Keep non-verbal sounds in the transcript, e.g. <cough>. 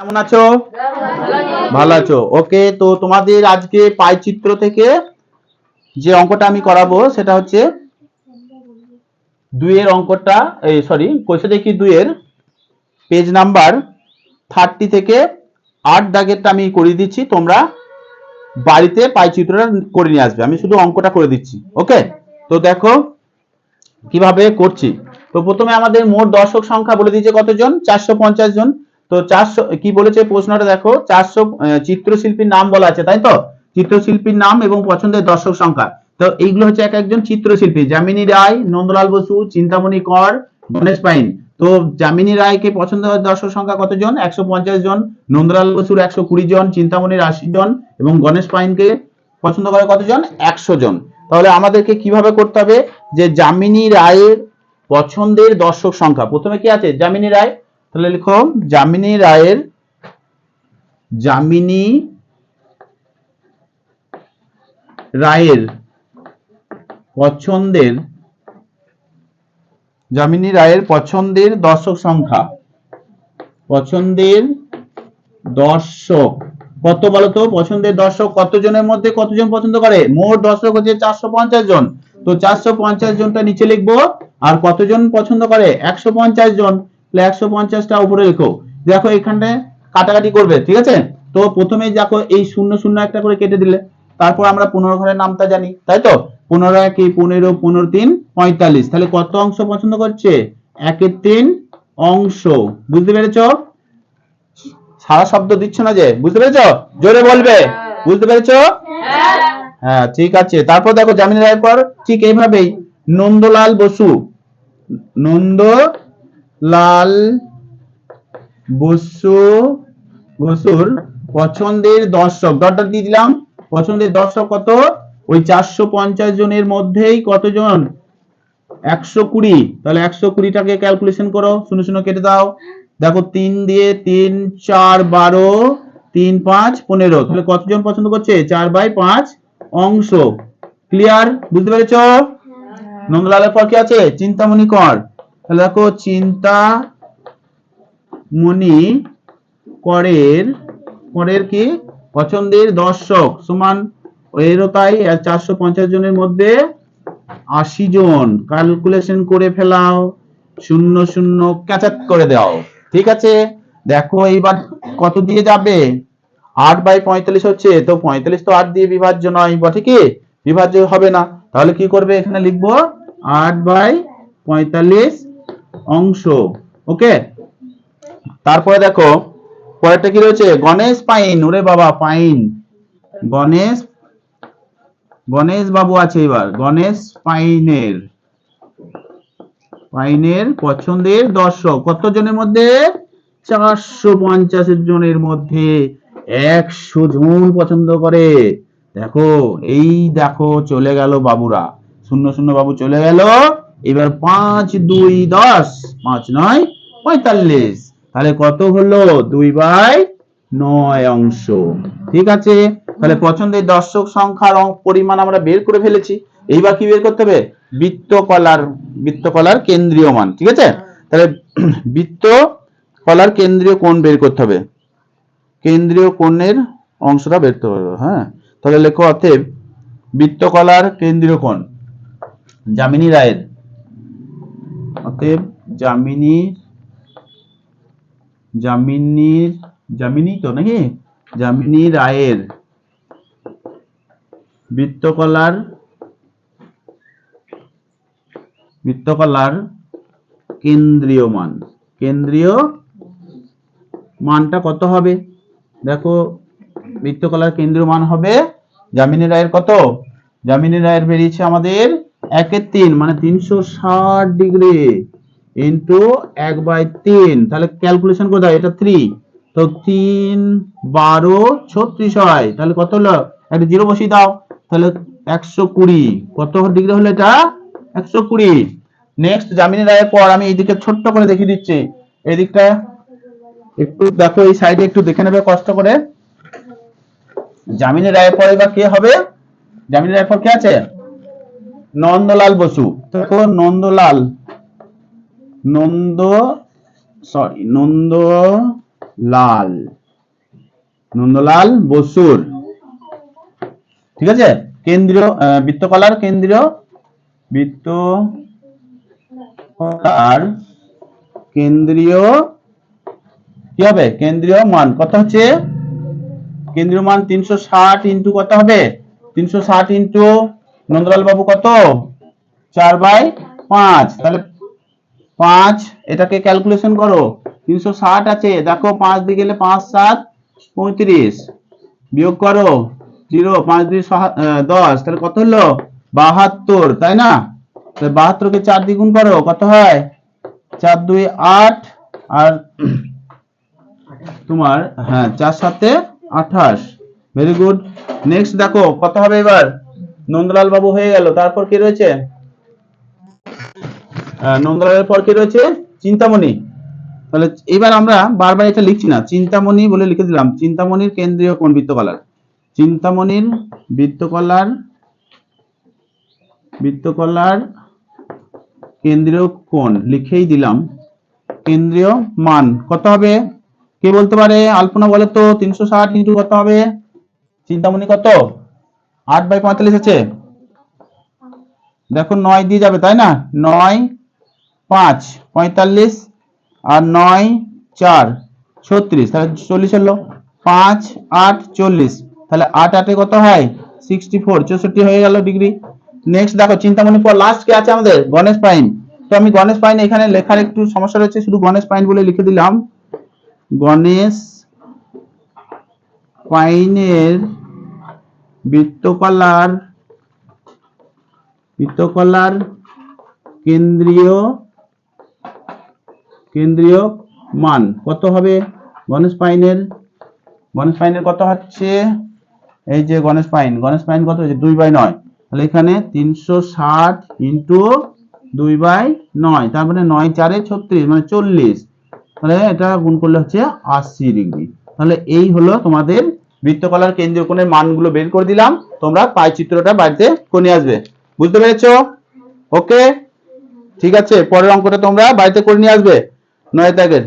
কেমন আছো? ভালো আছো। ওকে তো তোমাদের আজকে পাই চিত্র থেকে যে অঙ্কটা আমি করাবো, সেটা হচ্ছে দুইয়ের অঙ্কটা এই সরি কোষে দেখি দুইয়ের। পেজ নাম্বার থার্টি থেকে আট দাগেরটা আমি করিয়ে দিচ্ছি, তোমরা বাড়িতে পাই চিত্রটা করে নিয়ে আসবে। আমি শুধু অঙ্কটা করে দিচ্ছি ওকে তো দেখো কীভাবে করছি। তো প্রথমে আমাদের মোট দর্শক সংখ্যা বলে দিয়েছে কতজন? চারশো পঞ্চাশ জন। তো চারশো, কি বলেছে প্রশ্নটা দেখো? চারশো চিত্রশিল্পীর নাম বলা আছে, তাই তো? চিত্রশিল্পীর নাম এবং পছন্দের দর্শক সংখ্যা। তো এইগুলো হচ্ছে এক একজন চিত্রশিল্পী। যামিনী রায়, নন্দলাল বসু, চিন্তামণি কর, গণেশ পাইন। তো যামিনী রায়কে পছন্দের দর্শক সংখ্যা কতজন? একশো পঞ্চাশ জন, নন্দলাল বসুর একশো কুড়ি জন, চিন্তামণির আশি জন এবং গণেশ পাইনকে পছন্দ করে কতজন? একশো জন। তাহলে আমাদেরকে কীভাবে করতে হবে? যে যামিনী রায়ের পছন্দের দর্শক সংখ্যা। প্রথমে কি আছে? যামিনী রায় তাহলে লিখো, যামিনী রায়ের যামিনী রায়ের পছন্দের, যামিনী রায়ের পছন্দের দর্শক সংখ্যা। পছন্দের দর্শক। কত বলতো পছন্দের দর্শক কতজনের মধ্যে কতজন পছন্দ করে? মোট দর্শক হচ্ছে চারশো পঞ্চাশ জন। তো চারশো পঞ্চাশ জনটা নিচে লিখব, আর কতজন পছন্দ করে? একশো পঞ্চাশ জন। তাহলে একশো পঞ্চাশটা উপরে লেখো দেখো এখানে কাটাকাটি করবে, ঠিক আছে? তো প্রথমে দেখো এই শূন্য শূন্য একটা করে কেটে দিলে। তারপর আমরা পনেরো ঘরের নামটা জানি, তাই তো? পনেরো একে পনেরো পনেরো তিন, পঁয়তাল্লিশ। তাহলে কত অংশ পছন্দ করছে? একের তিন অংশ। বুঝতে পেরেছ? সারা শব্দ দিচ্ছ না যে? বুঝতে পেরেছ? জোরে বলবে। বুঝতে পেরেছ? হ্যাঁ ঠিক আছে। তারপর দেখো জামিন রায়ের পর ঠিক এইভাবেই। নন্দলাল বসু। নন্দ লাল বসু বসুর পছন্দের দর্শক দরটা দিয়ে দিলাম। পছন্দের দর্শক কত? ওই চারশো পঞ্চাশ জনের মধ্যেই কতজন? একশো কুড়ি। তাহলে একশো কুড়িটাকে ক্যালকুলেশন করো। শূন্য শূন্য কেটে দাও। দেখো তিন দিয়ে তিন চার বারো তিন পাঁচ পনেরো। তাহলে কতজন পছন্দ করছে? চার বাই পাঁচ অংশ। ক্লিয়ার বুঝতে পেরেছ? নন্দলালের পর কি আছে? চিন্তামণি কর। দেখো চিন্তা মণি করের করের কি? পছন্দের দর্শক। সমান এরও তাই চারশো পঞ্চাশ জনের মধ্যে আশি জন। ক্যালকুলেশন করে ফেলাও। শূন্য শূন্য ক্যাচাত করে দাও। ঠিক আছে? দেখো এইবার কত দিয়ে যাবে? আট বাই পঁয়তাল্লিশ হচ্ছে। তো পঁয়তাল্লিশ তো আট দিয়ে বিভাজ্য নয়। বটে কি? বিভাজ্য হবে না। তাহলে কি করবে? এখানে লিখব আট বাই পঁয়তাল্লিশ অংশ, ওকে? তারপরে দেখো, পরেরটা কি রয়েছে? গণেশ পাইন, ওরে বাবা, পাইন। গণেশ গণেশ বাবু আছে এবার, গণেশ পাইনের। পাইনের পছন্দের দর্শক কত জনের মধ্যে? চারশো পঞ্চাশ জনের মধ্যে একশো জন পছন্দ করে। দেখো, এই দেখো, চলে গেল বাবুরা। শূন্য শূন্য বাবু চলে গেল। এবার পাঁচ, দুই, দশ, পাঁচ, নয়, পঁয়তাল্লিশ। তাহলে কত হলো? দুই বাই নয় অংশ। ঠিক আছে? তাহলে পছন্দের দর্শক সংখ্যার পরিমাণ আমরা বের করে ফেলেছি। এইবার কি বের করতে হবে? বৃত্ত কলার বৃত্ত কলার কেন্দ্রীয় মান। ঠিক আছে? তাহলে <clears throat> বৃত্ত কলার কেন্দ্রীয় কোণ বের করতে হবে। কেন্দ্রীয় কোণের অংশটা বের করতে হবে। হ্যাঁ? তাহলে লেখো অতএব বৃত্তকলার কেন্দ্রীয় কোণ। যামিনী রায়ের। অতএব যামিনী যামিনীর, যামিনী তো নাকি? যামিনী রায়ের বৃত্তকলার বৃত্তকলার কেন্দ্রীয় মান। কেন্দ্রীয় মানটা কত হবে? দেখো, বৃত্তকলার কেন্দ্রীয় মান হবে, যামিনী রায়ের কত? যামিনী রায়ের বেরিয়েছে আমাদের একের তিন মানে তিনশো ষাট ডিগ্রি ইন্টু এক বাই তিন। তাহলে ক্যালকুলেশন করে দাও, এটা থ্রি তো তিন বারো ছত্রিশ হয়। তাহলে কত হলো? একটা জিরো বসিয়ে দাও। তাহলে একশো কুড়ি। কত ডিগ্রি হলো এটা? একশো কুড়ি। নেক্সট জামিনী রায়ের পর আমি এইদিকে ছোট্ট করে দেখিয়ে দিচ্ছি। এদিকটা একটু দেখো, এই সাইডে একটু দেখে নেবে, কষ্ট করে। জামিনী রায়ের পরে বা কে হবে? জামিনী রায়ের পর কে আছে? নন্দলাল বসু। দেখো নন্দলাল। নন্দ সরি নন্দ লাল নন্দলাল বসুর। ঠিক আছে? কেন্দ্রীয় বৃত্তকলার কেন্দ্রীয় বৃত্ত আর কেন্দ্রীয় কি হবে? কেন্দ্রীয় মান। কত হচ্ছে? কেন্দ্রীয় মান তিনশো ষাট ইন্টু কত হবে? তিনশো ষাট ইন্টু নন্দলাল বাবু কত? চার বাই পাঁচ। তাহলে পাঁচ, এটাকে ক্যালকুলেশন করো। তিনশো ষাট আছে। দেখো, পাঁচ দিয়ে গেলে পাঁচ, সাত, পঁয়ত্রিশ। বিয়োগ করো, জিরো, পাঁচ দুই দশ। তাহলে কত হলো? বাহাত্তর, তাই না? তাহলে বাহাত্তরকে চার দ্বিগুণ করো, কত হয়? চার দুই আট। আর তোমার হ্যাঁ চার সাথে আঠাশ। ভেরি গুড নেক্সট দেখো, কত হবে এবার? নন্দলাল বাবু হয়ে গেল। তারপর কি রয়েছে? নন্দলালের পর কি রয়েছে? চিন্তামণি। তাহলে এবার আমরা বারবার এটা লিখছি না। চিন্তামণি বলে লিখে দিলাম। চিন্তামণির কেন্দ্রীয় কোন বৃত্তকলার চিন্তামণির বৃত্তকলার বৃত্তকলার কেন্দ্রীয় কোণ লিখেই দিলাম। কেন্দ্রীয় মান কত হবে? কে বলতে পারে? আলপনা বলে তো তিনশো ষাট ইন্টু কত হবে? চিন্তামণি কত? আট বাই পঁয়তাল্লিশ আছে দেখো নয় দিয়ে যাবে, তাই না? নয়, পাঁচ, পঁয়তাল্লিশ আর নয়, চার, ছত্রিশ। তাহলে চল্লিশ হলো পাঁচ, আট, চল্লিশ। তাহলে আট, আটে কত হয়? সিক্সটি ফোর চৌষট্টি হয়ে গেল ডিগ্রি। নেক্সট দেখো, চিন্তামণি পর লাস্ট কে আছে আমাদের? গণেশ পাইন। তো আমি গণেশ পাইন এখানে লেখার একটু সমস্যা রয়েছে, শুধু গণেশ পাইন বলে লিখে দিলাম। গণেশ পাইনের বৃত্তকলার বৃত্তকলার কেন্দ্রীয় কেন্দ্রীয় মান কত হবে? গণেশ পাইনের গণেশ পাইনের কত হচ্ছে? এই যে গণেশ পাইন গণেশ পাইন কত হচ্ছে? দুই বাই নয়। তাহলে এখানে তিনশো ষাট ইন্টু দুই বাই নয়, তার মানে নয় চারে ছত্রিশ মানে চল্লিশ। তাহলে এটা গুণ করলে হচ্ছে আশি ডিগ্রি। তাহলে এই হলো তোমাদের বৃত্তকলার কেন্দ্রীয় কোণের মানগুলো বের করে দিলাম। তোমরা পাই চিত্রটা বাড়িতে নিয়ে আসবে। বুঝতে পেরেছ? ওকে ঠিক আছে, পরের অঙ্কটা তোমরা বাড়িতে করে নিয়ে আসবে নয় দাগের